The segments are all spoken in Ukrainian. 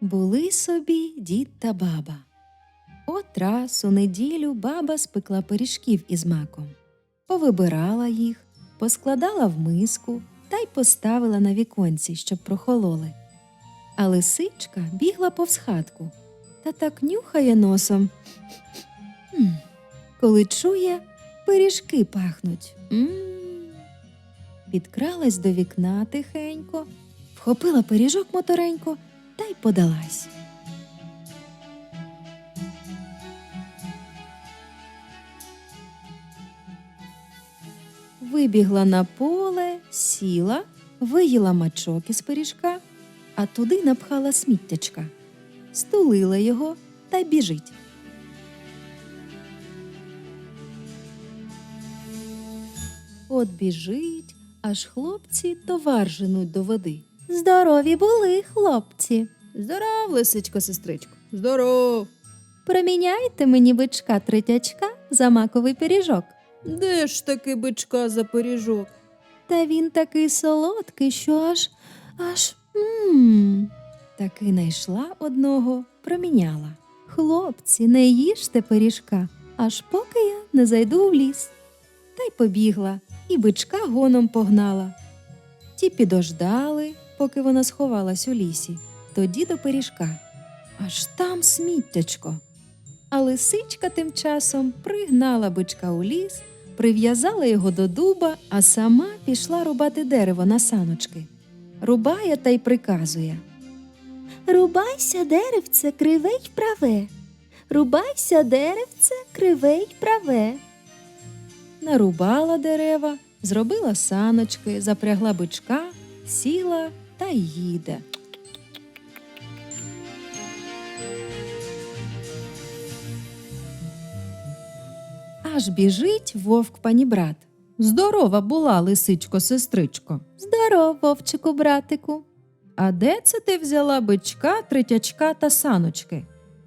Були собі дід та баба. От раз у неділю баба спекла пиріжків із маком, повибирала їх, поскладала в миску та й поставила на віконці, щоб прохололи. А лисичка бігла повз хатку та так нюхає носом. М, Коли чує, пиріжки пахнуть. м Підкралась до вікна тихенько, вхопила пиріжок моторенько та й подалась. Вибігла на поле, сіла, виїла мачок із пиріжка, а туди напхала сміттячка, стулила його та біжить. От біжить, аж хлопці товар женуть до води. Здорові були, хлопці. Здоров, лисичко, сестричко. Здоров. Проміняйте мені бичка третячка за маковий пиріжок. Де ж таки бичка за пиріжок? Та він такий солодкий, що аж аж мм. Таки найшла одного, проміняла. Хлопці, не їжте пиріжка, аж поки я не зайду в ліс. Та й побігла, і бичка гоном погнала. Ті підождали, поки вона сховалась у лісі, тоді до пиріжка. Аж там сміттячко. А лисичка тим часом пригнала бичка у ліс, прив'язала його до дуба, а сама пішла рубати дерево на саночки. Рубає та й приказує. Рубайся, деревце, криве й праве. Рубайся, деревце, криве й праве. Нарубала дерева, зробила саночки, запрягла бичка, сіла та й їде. Аж біжить вовк панібрат. Здорова була, лисичко, сестричко. Здоров, вовчику, братику. А де це ти взяла бичка, третячка та саночки?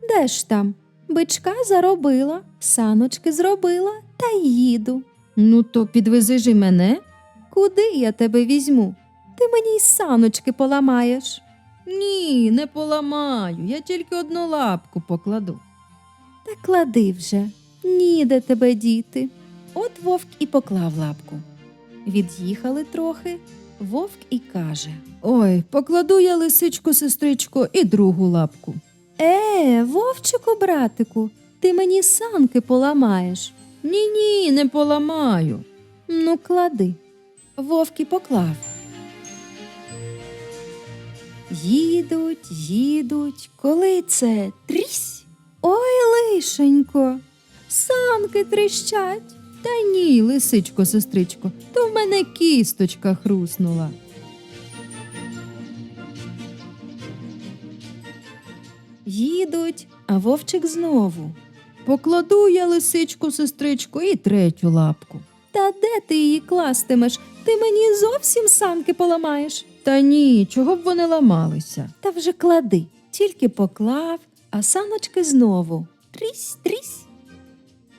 Де ж там? Бичка заробила, саночки зробила та й їду. Ну, то підвези ж і мене. Куди я тебе візьму? Ти мені й саночки поламаєш. Ні, не поламаю, я тільки одну лапку покладу. Та клади вже, ніде тебе діти. От вовк і поклав лапку. Від'їхали трохи, вовк і каже: Ой, покладу я лисичко, сестричко, і другу лапку. Е, вовчику, братику, ти мені санки поламаєш. Ні, ні, не поламаю. Ну, клади. Вовк і поклав. Їдуть, їдуть, коли це трісь. Ой, лишенько, санки тріщать. Та ні, лисичко, сестричко, то в мене кісточка хруснула. Їдуть, а вовчик знову. Покладу я лисичку, сестричко, і третю лапку. Та де ти її кластимеш? Ти мені зовсім санки поламаєш. Та ні, чого б вони ламалися. Та вже клади, тільки поклав, а саночки знову. Трісь, трісь.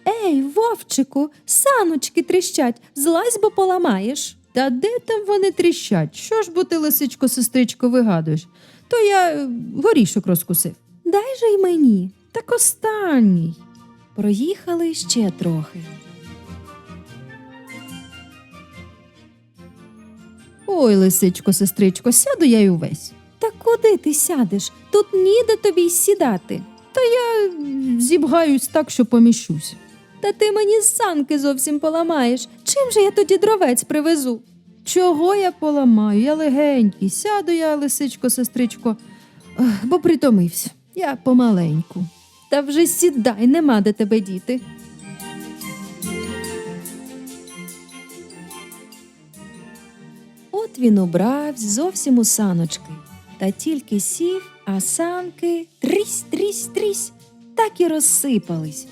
Ей, вовчику, саночки тріщать, злазь, бо поламаєш. Та де там вони тріщать? Що ж бо ти, лисичко, сестричко, вигадуєш? То я е, горішок розкусив. Дай же й мені. Так останній. Проїхали ще трохи. Ой, лисичко, сестричко, сяду я й увесь. Та куди ти сядеш? Тут ніде тобі й сідати. Та Я зібгаюсь так, що поміщусь. Та ти мені санки зовсім поламаєш. Чим же я тоді дровець привезу? Чого я поламаю? Я легенький, сяду я, лисичко, сестричко, бо притомився. Я помаленьку. Та вже сідай, нема де тебе діти. Він убравсь зовсім у саночки, та тільки сів, а санки трісь, трісь, трісь, так і розсипались.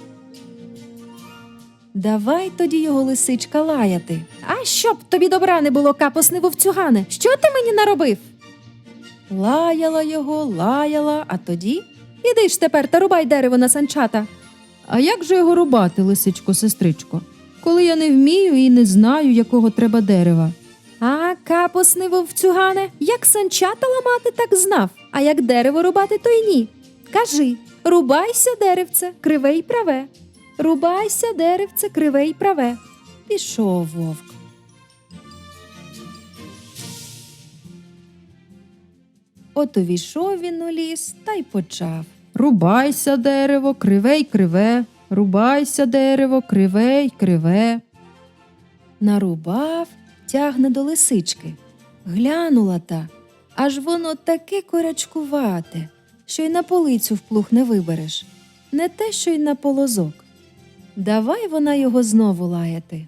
Давай тоді його лисичка лаяти. А щоб тобі добра не було, капосне вовцюгане, що ти мені наробив? Лаяла його, лаяла, а тоді іди ж тепер та рубай дерево на санчата. А як же його рубати, лисичко, сестричко? Коли я не вмію і не знаю, якого треба дерева. А кап капосний вовцюгане, як санчата ламати, так знав, а як дерево рубати, то й ні. Кажи, рубайся, деревце, криве й праве. Рубайся, деревце, криве й праве. Пішов вовк. От увійшов він у ліс та й почав. Рубайся дерево, криве й криве, рубайся дерево, криве й криве. Нарубав, тягне до лисички. Глянула та, аж воно таке корячкувате, що й на полицю вплуг не вибереш, не те, що й на полозок. Давай вона його знову лаяти.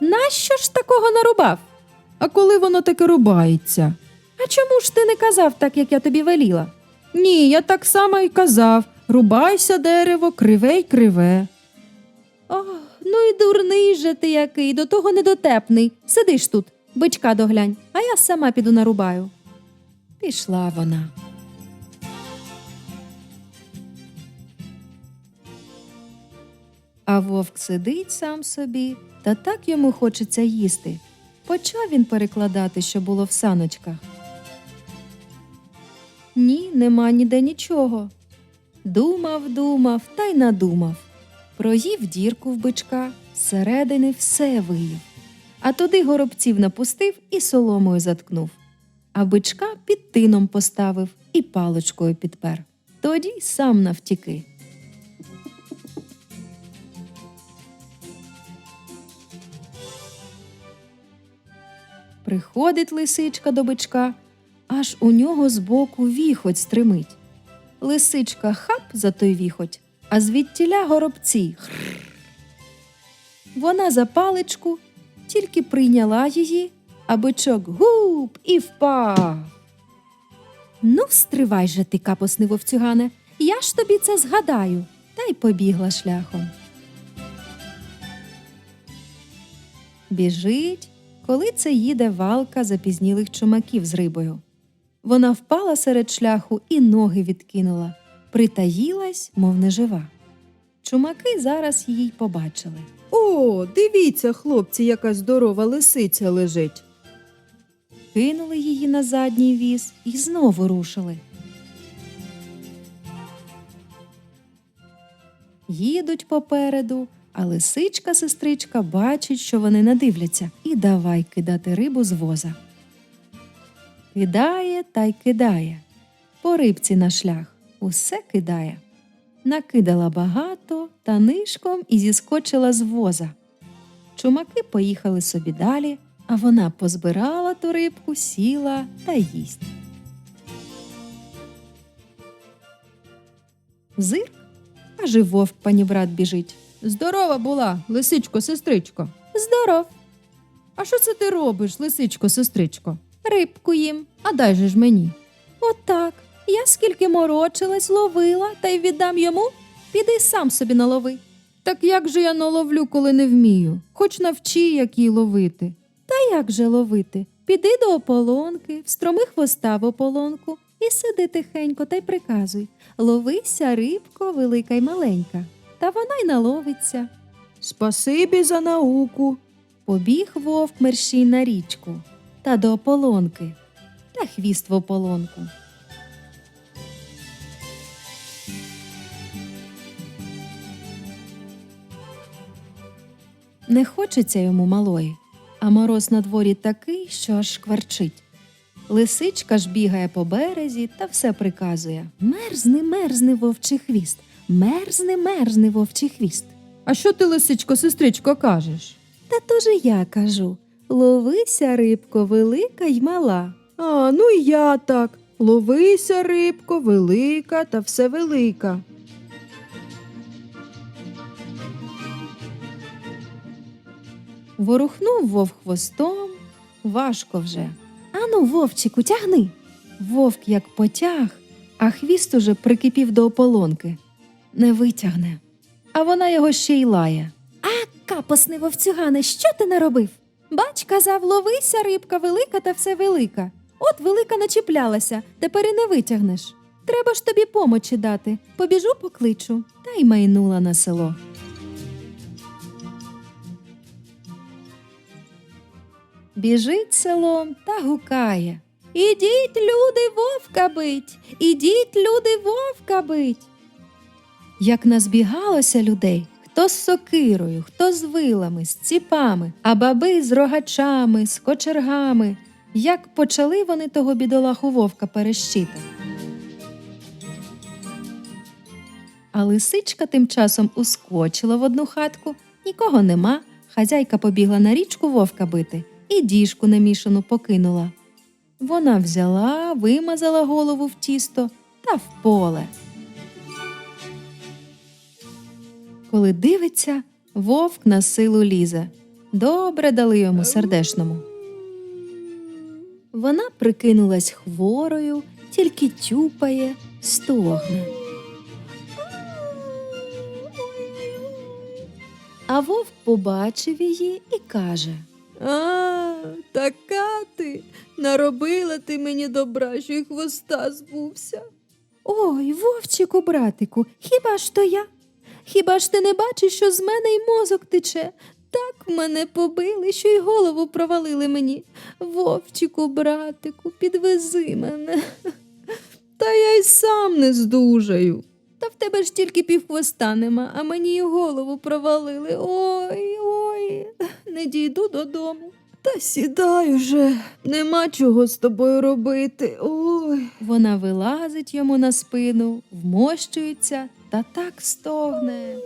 Нащо ж такого нарубав? А коли воно таке рубається? А чому ж ти не казав так, як я тобі веліла? Ні, я так само й казав. Рубайся дерево, криве й криве. Ну й дурний же ти який, до того недотепний. Сидиш тут, бичка доглянь, а я сама піду нарубаю. Пішла вона. А вовк сидить сам собі, та так йому хочеться їсти. Почав він перекладати, що було в саночках. Ні, нема ніде нічого. Думав, думав та й надумав. Проїв дірку в бичка, зсередини все виїв. А туди горобців напустив і соломою заткнув. А бичка під тином поставив і паличкою підпер. Тоді сам навтіки. Приходить лисичка до бичка, аж у нього збоку віхоть стримить. Лисичка хап за той віхоть, а звідтіля горобці. Вона за паличку тільки прийняла її, а бичок гуп і впав. Ну, стривай же ти, капосний вовцюгане, я ж тобі це згадаю, та й побігла шляхом. Біжить, коли це їде валка запізнілих чумаків з рибою. Вона впала серед шляху і ноги відкинула, притаїлась, мов нежива. Чумаки зараз її й побачили. О, дивіться, хлопці, яка здорова лисиця лежить. кинули її на задній віз і знову рушили. Їдуть попереду, а лисичка сестричка бачить, що вони не дивляться, і давай кидати рибу з воза. Кидає та й кидає. По рибці на шлях усе кидає. Накидала багато та нишком і зіскочила з воза. Чумаки поїхали собі далі, а вона позбирала ту рибку, сіла та їсть. Зир, аж і вовк панібрат біжить. Здорова була, лисичко, сестричко. Здоров, А що це ти робиш, лисичко, сестричко? рибку їм. А дай же ж мені. Отак. Я скільки морочилась, ловила та й віддам йому. Піди сам собі налови. Так як же я наловлю, коли не вмію? Хоч навчи, як її ловити. Та як же ловити? Піди до ополонки, встроми хвоста в ополонку і сиди тихенько та й приказуй Ловися, рибко, велика й маленька. Та вона й наловиться. Спасибі за науку. Побіг вовк мерщій на річку та до ополонки, та хвіст в ополонку. Не хочеться йому малої, а мороз на дворі такий, що аж шкварчить. Лисичка ж бігає по березі та все приказує Мерзни, мерзни, вовчий хвіст, мерзни, мерзни, вовчий хвіст. А що ти, лисичко, сестричко, кажеш? Та то же я кажу ловися, рибко, велика й мала. А, ну і я так. Ловися, рибко, велика та все велика. Ворухнув вовк хвостом, важко вже. Ану, вовчику, тягни. Вовк як потяг, а хвіст уже прикипів до ополонки. Не витягне. А вона його ще й лає. А, капосний вовцюгане, що ти наробив? Бач, казав, ловися, рибка велика та все велика. От велика начіплялася, тепер і не витягнеш. Треба ж тобі помочі дати. Побіжу покличу. Та й майнула на село. Біжить селом та гукає. Ідіть, люди, вовка бить, ідіть, люди, вовка бить. Як назбігалося людей, хто з сокирою, хто з вилами, з ціпами, а баби з рогачами, з кочергами, як почали вони того бідолаху вовка перещити. А лисичка тим часом ускочила в одну хатку, нікого нема. Хазяйка побігла на річку вовка бити і діжку намішану покинула. Вона взяла, вимазала голову в тісто та в поле. Коли дивиться, вовк на силу лізе. Добре дали йому сердешному. Вона прикинулась хворою, тільки тюпає, стогне. А вовк побачив її і каже: А, така ти. Наробила ти мені добра, що й хвоста збувся. Ой, вовчику, братику, хіба ж то я? Хіба ж ти не бачиш, що з мене й мозок тече? Так мене побили, що й голову провалили мені. Вовчику, братику, підвези мене. Та я й сам не здужаю. Та в тебе ж тільки півхвоста нема, а мені й голову провалили. Ой, не дійду додому. Та сідай уже, нема чого з тобою робити. Ой. Вона вилазить йому на спину, вмощується та так стогне.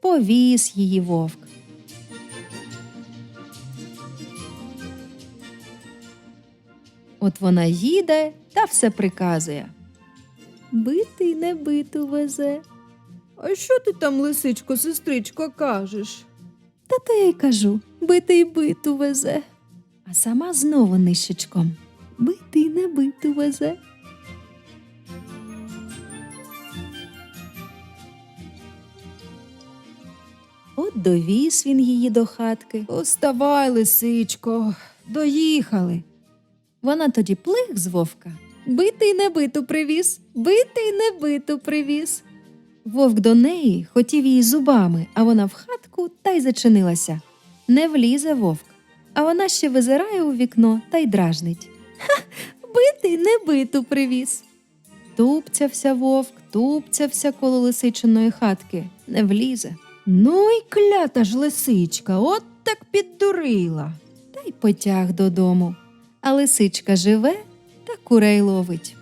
Повіз її вовк. От вона їде та все приказує. Битий не биту везе. А що ти там, лисичко, сестричко, кажеш? Та то я й кажу, битий биту везе. А сама знову нищечком. Битий не биту везе. От довіз він її до хатки. Оставай, лисичко, доїхали. Вона тоді плих з вовка. Битий не биту привіз, битий не биту привіз. Вовк до неї хотів її зубами, а вона в хатку та й зачинилася. Не влізе вовк, а вона ще визирає у вікно та й дражнить. Ха, битий не биту привіз. Тупцявся вовк, тупцявся коло лисичиної хатки, не влізе. Ну й клята ж лисичка, от так піддурила. та й потяг додому. А лисичка живе та курей ловить.